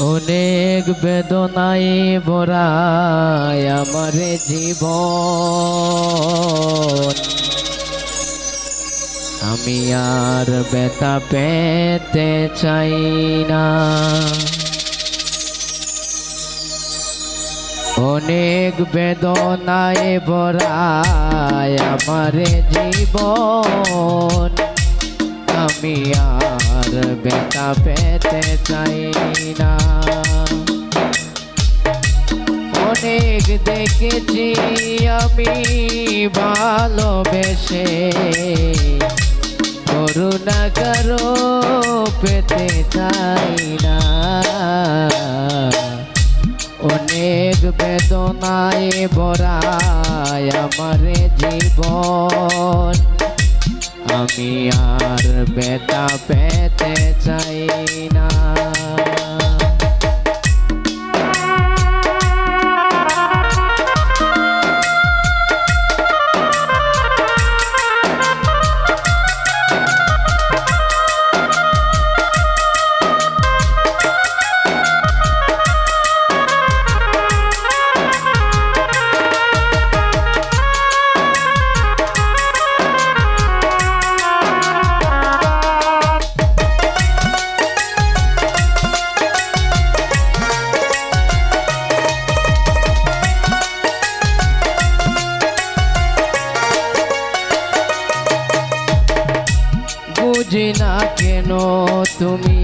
অনেক বেদনায় ভরায় আমার জীবন। আমি আর ব্যথা পেতে চাই না। অনেক বেদনায় ভরায় আমার জীবন। আমি আর ব্যথা পেতে চাই না। অনেক দেখেছি আমি ভালোবেসে। করুণা করো পেতে চাই না। অনেক বেদনায় ভরায় আমার জীবন। আমি আর বেতা পেতে বুঝি না কেন তুমি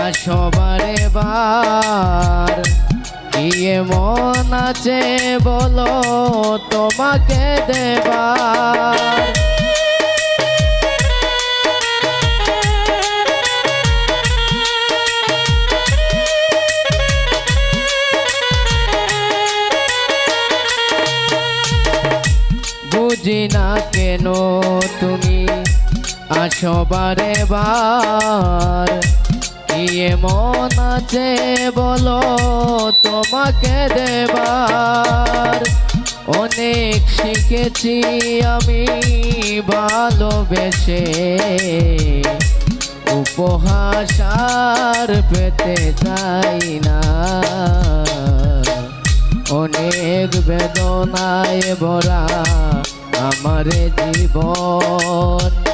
আসবারে বার? কি মন আছে বলো তোমাকে দেবার? বুঝি না কেন তুমি আসবারে বার কি মন আছে বলো তোমাকে দেবার? অনেক শিখেছি আমি ভালোবেসে। উপহাস আর পেতে চাই না। অনেক বেদনায় ভরা আমার জীবন।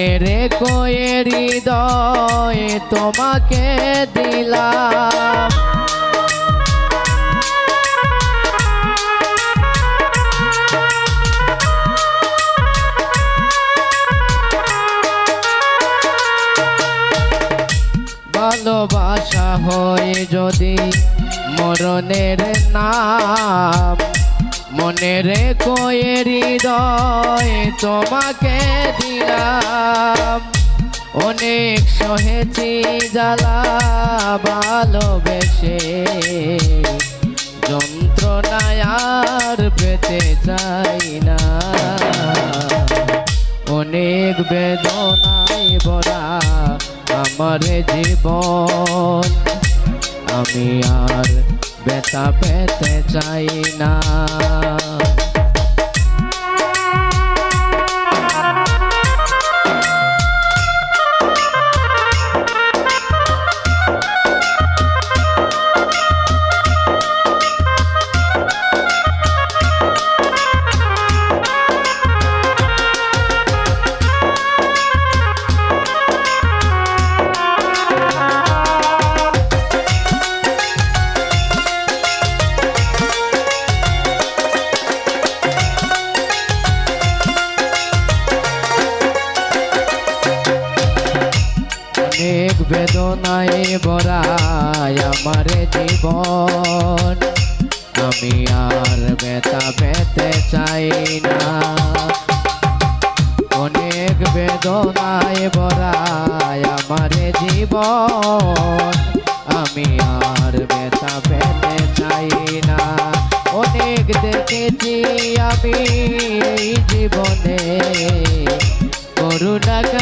মনে রে কয়ে হৃদয় তোমাকে দিলাম। ভালোবাসা হয় যদি মরণের নাম। মনে রে কয়ে হৃদয় তোমাকে দিলাম। অনেক সহেছি জ্বালা ভালোবেসে। যন্ত্রণায় আর পেতে চাই না। অনেক বেদনায় ভরা আমার জীবন। আমি আর ব্যথা পেতে চাই না। বেদনায় ভরায় আমার জীবন। আমি আর ব্যথা পেতে চাই না। অনেক বেদনায় ভরায় আমার জীবন। আমি আর ব্যথা পেতে চাই না। অনেক দেখেছি আমি এই জীবনে। করুণা